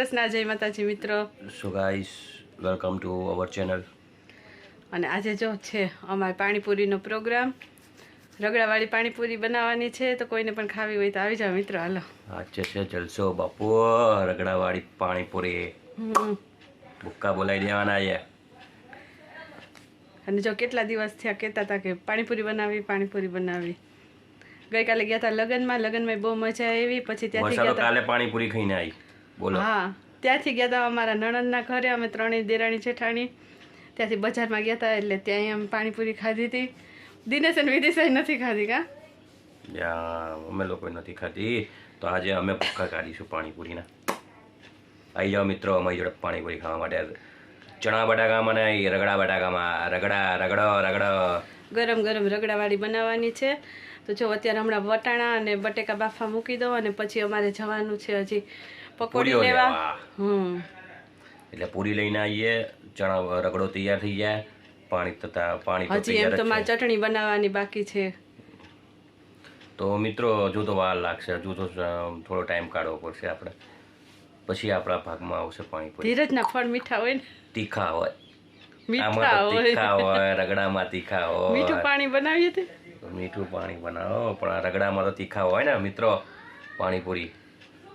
કૃષ્ણ જય માતાજી મિત્રો. So guys welcome to our channel અને આજે જો છે અમારે પાણીપુરીનો પ્રોગ્રામ. રગડાવાળી પાણીપુરી બનાવવાની છે તો કોઈને પણ ખાવી હોય તો આવી જાઓ મિત્રો હાલો. આજે છે જલસો બાપુ રગડાવાળી પાણીપુરી. ભૂક્કા બોલાવી દેવાના છે. અને જો કેટલા દિવસ થયા કહેતા હતા કે પાણીપુરી બનાવી પાણીપુરી બનાવી. ગઈકાલે ગયા હતા લગ્નમાં લગ્નમાં બહુ મજા આવી પછી ત્યાંથી ગયા હતા. કાલે પાણીપુરી ખાઈને આવી બોલો. હા ત્યાંથી ગયા હતા અમારા નણંદના ઘરે અમે ત્રણેય દેરાણી જેઠાણી. ત્યાંથી બજારમાં ગયા હતા એટલે ત્યાં એમ પાણીપુરી ખાધી હતી દિનેશ અને વિદેશ નથી ખાધી કા? અમે લોકો નથી ખાધી. તો આજે અમે ભૂખા કાઢીશું પાણીપુરીના. આવી જાઓ મિત્રો અમારી જોડે પાણીપુરી ખાવા માટે. ચણા બટાકામાં ને ઈ રગડા બટાકામાં રગડા રગડો રગડો. ગરમ ગરમ રગડાવાળી બનાવવાની છે. તો જો અત્યારે હમણાં વટાણા અને બટેકા બાફા મૂકી દો અને પછી અમારે જવાનું છે હજી પકોડી લેવા. હમ. એટલે પૂરી લઈને આવીએ ચણા રગડો તૈયાર થઈ જાય પાણી તથા પાણી હજી એમ તો મારે ચટણી બનાવવાની બાકી છે. તો મિત્રો હજુ તો વાર લાગશે હજુ તો થોડો ટાઈમ કાઢવો પડશે આપણે. પછી આપણા ભાગમાં આવશે પાણીપુરી ધીરજના ફળ મીઠા હોય ને. તીખા હોય. મીઠા તીખા હોય. હોય રગડામાં તીખા મીઠું પાણી બનાવીએ તે? મીઠું પાણી બનાવો પણ આ રગડામાં તો તીખા હોય ને મિત્રો. પાણીપુરી.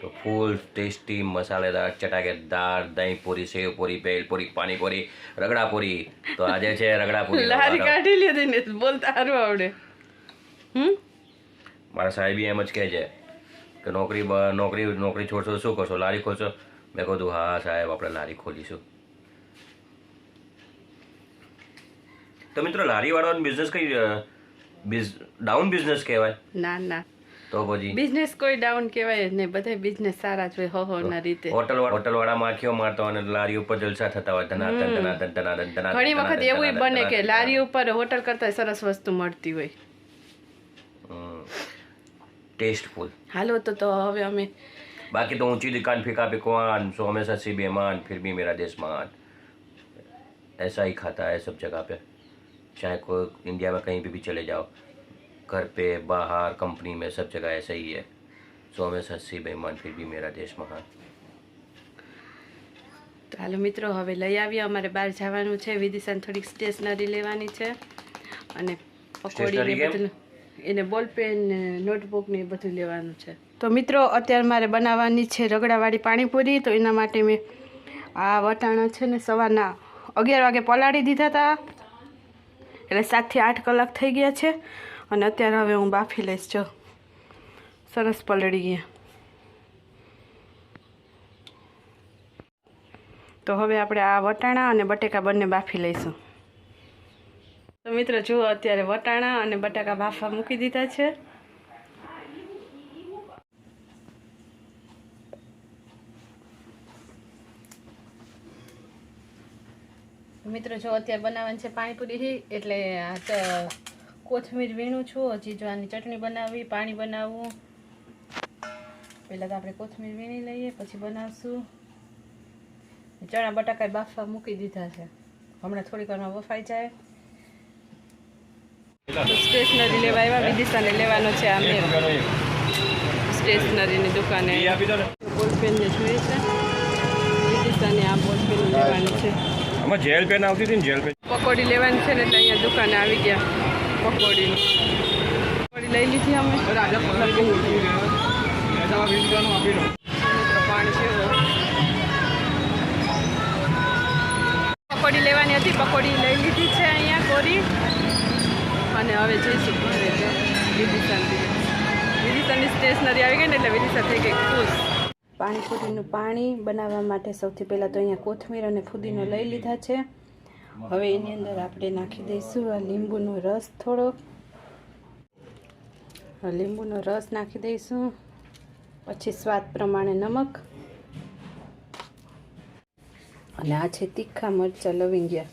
તો ફૂલ ટેસ્ટી મસાલેદાર ચટાકેદાર દહીં પૂરી સેવ પૂરી ભેલ પૂરી પાણીપુરી રગડા પૂરી તો આજે છે રગડા પૂરી લારી કાઢી લીધી ને બોલતા સારું આવડે. હમ? મારા સાહેબી એમ જ કહે છે કે નોકરી નોકરી નોકરી છોડશો શું કરશો? લારી ખોલશો? મેં કીધું હા સાહેબ આપણે લારી ખોલીશું. તો મિત્રો લારીવાળાનો બિઝનેસ કઈ ડાઉન બિઝનેસ કહેવાય? ના ના. તો પછી બિઝનેસ કોઈ ડાઉન કહેવાય જ નહીં બધા બિઝનેસ સારા જ હોય હો હો ના રીતે હોટલ હોટલ વાળા માખીઓ મારતા હોય અને લારી ઉપર જલસા થતા હોય ધનાધન ધનાધન ધનાધન ધનાધન ઘણી વખત ધનાધન, એવું ધનાધન, બને કે ધનાધન. લારી ઉપર હોટલ કરતા સરસ વસ્તુ મળતી હોય હમ. ટેસ્ટફુલ હાલો તો તો હવે અમે बाकी तो ऊंची दुकान फीका पिकवान सो हमेशा सी बेमान फिर भी मेरा देश महान ऐसा ही खाता है सब जगह पे चाहे कोई इंडिया में कहीं पे भी चले जाओ घर पे बाहर कंपनी में सब जगह ऐसा ही है सो हमेशा सी बेमान फिर भी मेरा देश महान તો હાલો મિત્રો હવે લઈ આવીએ અમારે બહાર જવાનું છે વિદિશાને થોડીક સ્ટેશનરી લેવાની છે અને પકોડી Stationery ને કેમ? બધું એને બોલપેન ને નોટબુક ને એ બધું લેવાનું છે તો મિત્રો અત્યારે મારે બનાવવાની છે રગડાવાળી પાણીપુરી તો એના માટે મેં આ વટાણા છે ને સવારના અગિયાર વાગે પલાળી દીધા હતા એટલે સાતથી આઠ કલાક થઈ ગયા છે અને અત્યારે હવે હું બાફી લઈશ, જો. સરસ પલળી ગયા તો હવે આપણે આ વટાણા અને બટેકા બંને બાફી લઈશું. તો મિત્રો, જુઓ અત્યારે વટાણા અને બટાકા બાફવા મૂકી દીધા છે. મિત્રો, જો અત્યારે બનાવવાની છે પાણીપુરી, એટલે આ કોથમીર વીણું છું હજી જો આની ચટણી બનાવવી પાણી બનાવવું. પહેલાં તો આપણે કોથમીર વીણી લઈએ પછી બનાવશું. ચણા બટાકા બાફવા મૂકી દીધા છે. હમણાં થોડીક વારમાં બફાઈ જાય. સ્ટેશનરી લેવા આવ્યા વિદિશાને લેવાનો છે આમે સ્ટેશનરીની દુકાને. બોલપેનને જોઈએ છે. વિદિશાને આ બોલપેન લેવાની છે. આમાં જેલ પેન આવતી હતી ને જેલ પેન. પકોડી લેવાની છે ને એટલે અહીંયા દુકાને આવી ગયા. પકોડીની. પકોડી લઈ લીધી અમે. પકોડી લેવાની હતી પકોડી લઈ લીધી છે અહીંયા કોરી. અને હવે જઈશું ઘરે વિદિશાની વિદિશાની સ્ટેશનરી આવી ગઈ ને એટલે વિદિશા થઈ ગઈ. ખુશ. પાણીપુરીનું પાણી બનાવવા માટે સૌથી પહેલાં તો અહીંયા કોથમીર અને ફુદીનો લઈ લીધા છે. હવે એની અંદર આપણે નાખી દઈશું આ લીંબુનો રસ થોડો લીંબુનો રસ નાખી દઈશું. પછી સ્વાદ પ્રમાણે નમક. અને આ છે તીખા મરચાં લવિંગિયા.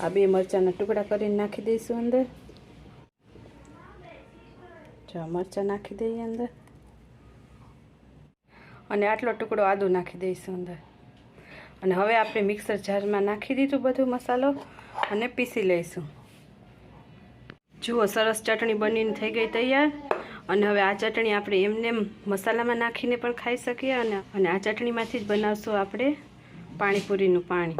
આ બે મરચાંના ટુકડા કરીને નાખી દઈશું અંદર. જો મરચાં નાખી દઈએ અંદર. અને આટલો ટુકડો આદુ નાખી દઈશું અંદર. અને હવે આપણે મિક્સર જારમાં નાખી દીધું બધું મસાલો અને પીસી લઈશું. જુઓ, સરસ ચટણી બનીને થઈ ગઈ તૈયાર. અને હવે આ ચટણી આપણે એમને એમ મસાલામાં નાખીને પણ ખાઈ શકીએ અને અને આ ચટણીમાંથી જ બનાવશું આપણે પાણીપુરીનું પાણી.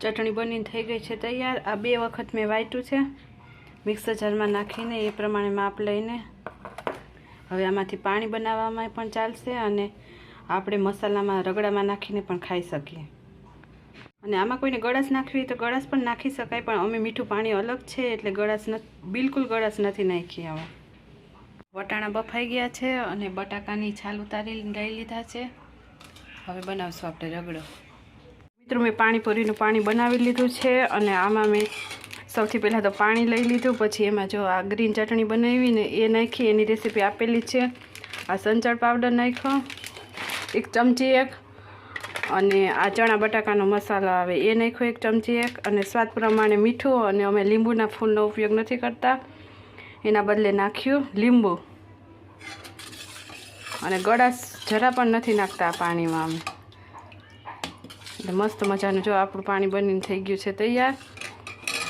ચટણી બનીને થઈ ગઈ છે તૈયાર. આ બે વખત મેં વાટ્યું છે. મિક્સર જારમાં નાખીને એ પ્રમાણે માપ લઈને હવે આમાંથી પાણી બનાવવામાં પણ ચાલશે અને આપણે મસાલામાં રગડામાં નાખીને પણ ખાઈ શકીએ. અને આમાં કોઈને ગળાશ નાખવી હોય તો ગળાશ પણ નાખી શકાય, પણ અમે મીઠું પાણી અલગ છે એટલે ગળાશ બિલકુલ ગળાશ નથી નાખી હવે. વટાણા બફાઈ ગયા છે અને બટાકાની છાલ ઉતારી લઈ લીધા છે. હવે બનાવશું આપણે રગડો. મિત્રો, મેં પાણીપુરીનું પાણી બનાવી લીધું છે અને આમાં મેં સૌથી પહેલાં તો પાણી લઈ લીધું, પછી એમાં જો આ ગ્રીન ચટણી બનાવીને એ નાખી, એની રેસીપી આપેલી છે. આ સંચળ પાવડર નાખ્યો. એક ચમચી એક, અને આ ચણા બટાકાનો મસાલો આવે એ નાખ્યો એક ચમચી એક, અને સ્વાદ પ્રમાણે મીઠું અને અમે લીંબુના ફૂલનો ઉપયોગ નથી કરતા. એના બદલે નાખ્યું લીંબુ. અને ગળાશ જરા પણ નથી નાખતા પાણીમાં અમે. એટલે મસ્ત મજાનું જો આપણું પાણી બનીને થઈ ગયું છે તૈયાર.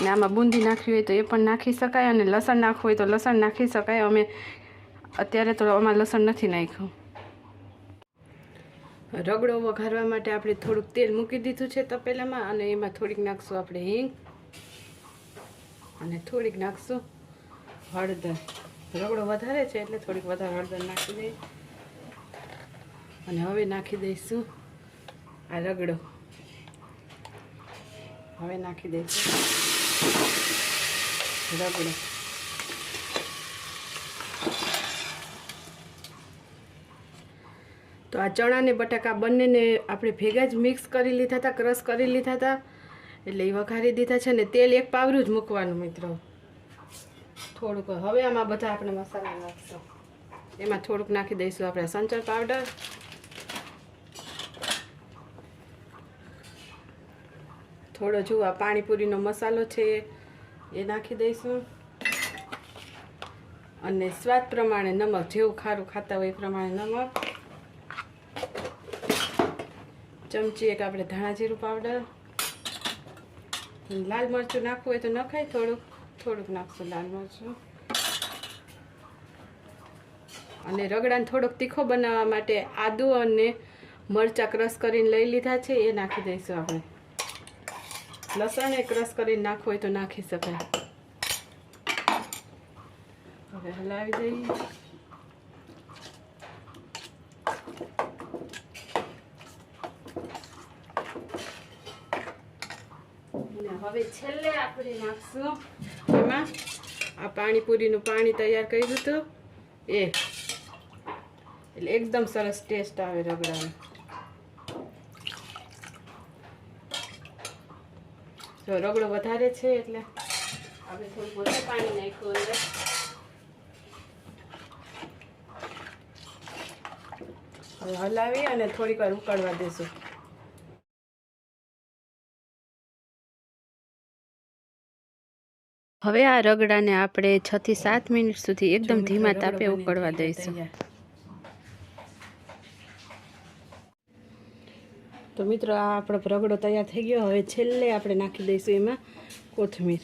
ને આમાં બુંદી નાખવી હોય તો એ પણ નાખી શકાય, અને લસણ નાખવું હોય તો લસણ નાખી શકાય. અમે અત્યારે તો આમાં લસણ નથી નાખ્યું. રગડો વઘારવા માટે આપણે થોડુંક તેલ મૂકી દીધું છે તપેલામાં અને એમાં થોડીક નાખશું આપણે હિંગ અને થોડીક નાખશું હળદર. રગડો વધારે છે એટલે થોડીક વધારે હળદર નાખી દઈએ. અને હવે નાખી દઈશું આ રગડો. હવે નાખી દઈશું રગડો. તો આ ચણા ને બટાકા બંનેને આપણે ભેગા જ મિક્સ કરી લીધા હતા, ક્રશ કરી લીધા હતા. એટલે એ વઘારી દીધા છે ને તેલ એક પાવરું જ મૂકવાનું મિત્રો. થોડુંક હવે આમાં બધા આપણે મસાલા નાખશું. એમાં થોડુંક નાખી દઈશું આપણે સંચર પાવડર. થોડો જુઓ પાણીપુરીનો મસાલો છે એ નાખી દઈશું. અને સ્વાદ પ્રમાણે નમક, જેવું ખારું ખાતા હોય એ પ્રમાણે નમક. ચમચી એક આપણે ધાણા જીરું પાવડર લાલ મરચું નાખવું હોય તો નખાય, થોડુંક થોડુંક નાખશું લાલ મરચું. અને રગડાને થોડોક તીખો બનાવવા માટે આદુ અને મરચાં ક્રશ કરીને લઈ લીધા છે, એ નાખી દઈશું આપણે. લસણ એ ક્રશ કરીને નાખવું હોય તો નાખી શકાય. હવે હલાવી દઈએ અને હવે છેલ્લે આપણે નાખશું. એમાં આ પાણીપુરીનું પાણી તૈયાર કર્યું હતું. એ. એટલે એકદમ સરસ ટેસ્ટ આવે રગડાનો. જો રગડો વધારે છે એટલે આપણે થોડું વધારે પાણી નાખ્યું હવે હલાવી અને થોડીક વાર ઉકળવા દેશું. હવે આ રગડાને આપણે છ થી સાત મિનિટ સુધી એકદમ ધીમા તાપે ઉકળવા દઈશું. તો મિત્રો આ આપણો રગડો તૈયાર થઈ ગયો. હવે છેલ્લે આપણે નાખી દઈશું એમાં કોથમીર.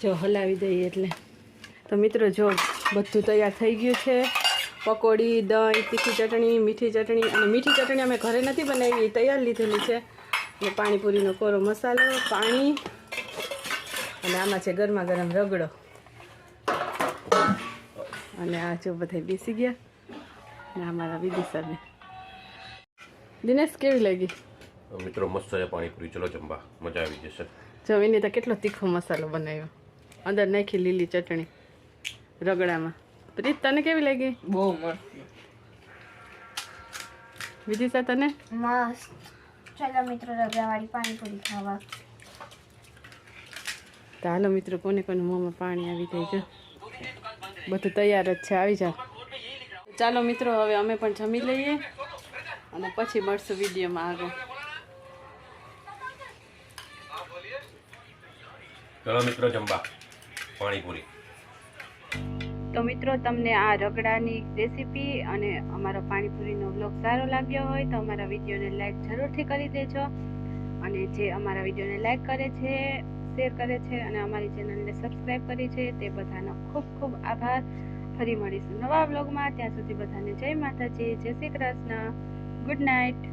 જો હલાવી દઈએ એટલે. તો મિત્રો જો બધું તૈયાર થઈ ગયું છે. પકોડી દહીં તીખી ચટણી મીઠી ચટણી. અને મીઠી ચટણી અમે ઘરે નથી બનાવી તૈયાર લીધેલી છે. અને પાણીપુરીનો કોરો મસાલો પાણી અને આમાં છે ગરમા ગરમ રગડો. અને આ જો બધા બેસી ગયા. ને અમારા વિદિશાને દિનેશ કેવી લાગી? મિત્રો મસ્ત છે પાણીપુરી. ચલો જમવા. મજા આવી જશે. જો એની તો કેટલો તીખો મસાલો બનાવ્યો. અંદર નાખી લીલી ચટણી રગડામાં. પ્રીત તને કેવી લાગી? બહુ મસ્ત. વિદિશા તને? મસ્ત. ચાલો મિત્રો રગડાવાળી પાણીપુરી ખાવા. ચાલો હાલો મિત્રો કોને કોને મોંમાં પાણી આવી જાય છે બધું તૈયાર જ છે આવી જાઓ. ચાલો મિત્રો હવે અમે પણ જમી લઈએ અને પછી મળશું વિડીયોમાં આગળ. ચલો મિત્રો જમવા. પાણીપુરી. તો મિત્રો, તમને આ રગડાની રેસીપી અને અમારો પાણીપુરીનો બ્લોગ સારો લાગ્યો હોય તો અમારા વિડીયોને લાઇક જરૂરથી કરી દેજો. અને જે અમારા વિડીયોને લાઇક કરે છે શેર કરે છે અને અમારી ચેનલને સબસ્ક્રાઈબ કરી છે, તે બધાનો ખૂબ ખૂબ આભાર. ફરી મળીશું નવા બ્લોગમાં ત્યાં સુધી બધાને જય માતાજી, જય શ્રી કૃષ્ણ. Good night